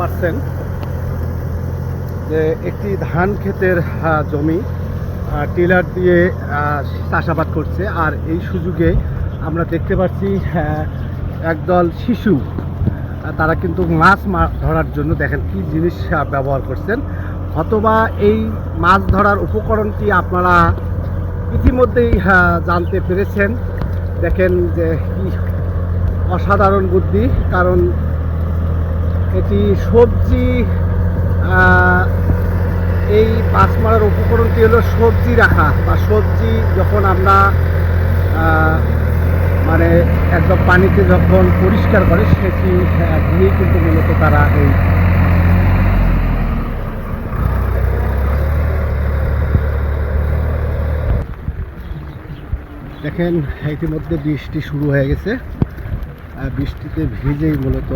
পাচ্ছেন যে একটি ধান ক্ষেতের জমি টিলার দিয়ে চাষাবাদ করছে। আর এই সুযোগে আমরা দেখতে পাচ্ছি একদল শিশু। তারা কিন্তু মাছ ধরার জন্য দেখেন কি জিনিস ব্যবহার করছেন। অথবা এই মাছ ধরার উপকরণটি আপনারা ইতিমধ্যেই জানতে পেরেছেন। দেখেন যে কি অসাধারণ বুদ্ধি, কারণ এটি সবজি এই মাছ মারার উপকরণটি হলো সবজি রাখা বা সবজি যখন আমরা মানে একদম পানিতে যখন পরিষ্কার করে সেটি দিয়েই কিন্তু মূলত তারা এই দেখেন, ইতিমধ্যে বৃষ্টি শুরু হয়ে গেছে। বৃষ্টিতে ভিজেই মূলত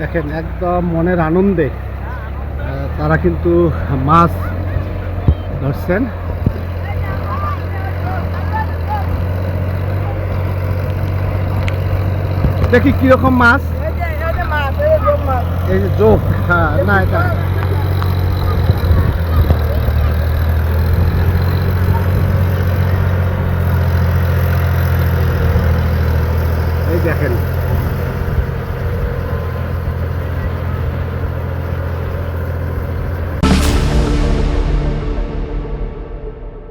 দেখেন একদম মনের আনন্দে তারা কিন্তু মাছ ধরছেন। দেখি কীরকম মাছ? এই যে যোগ হ্যাঁ না এটা এই দেখেন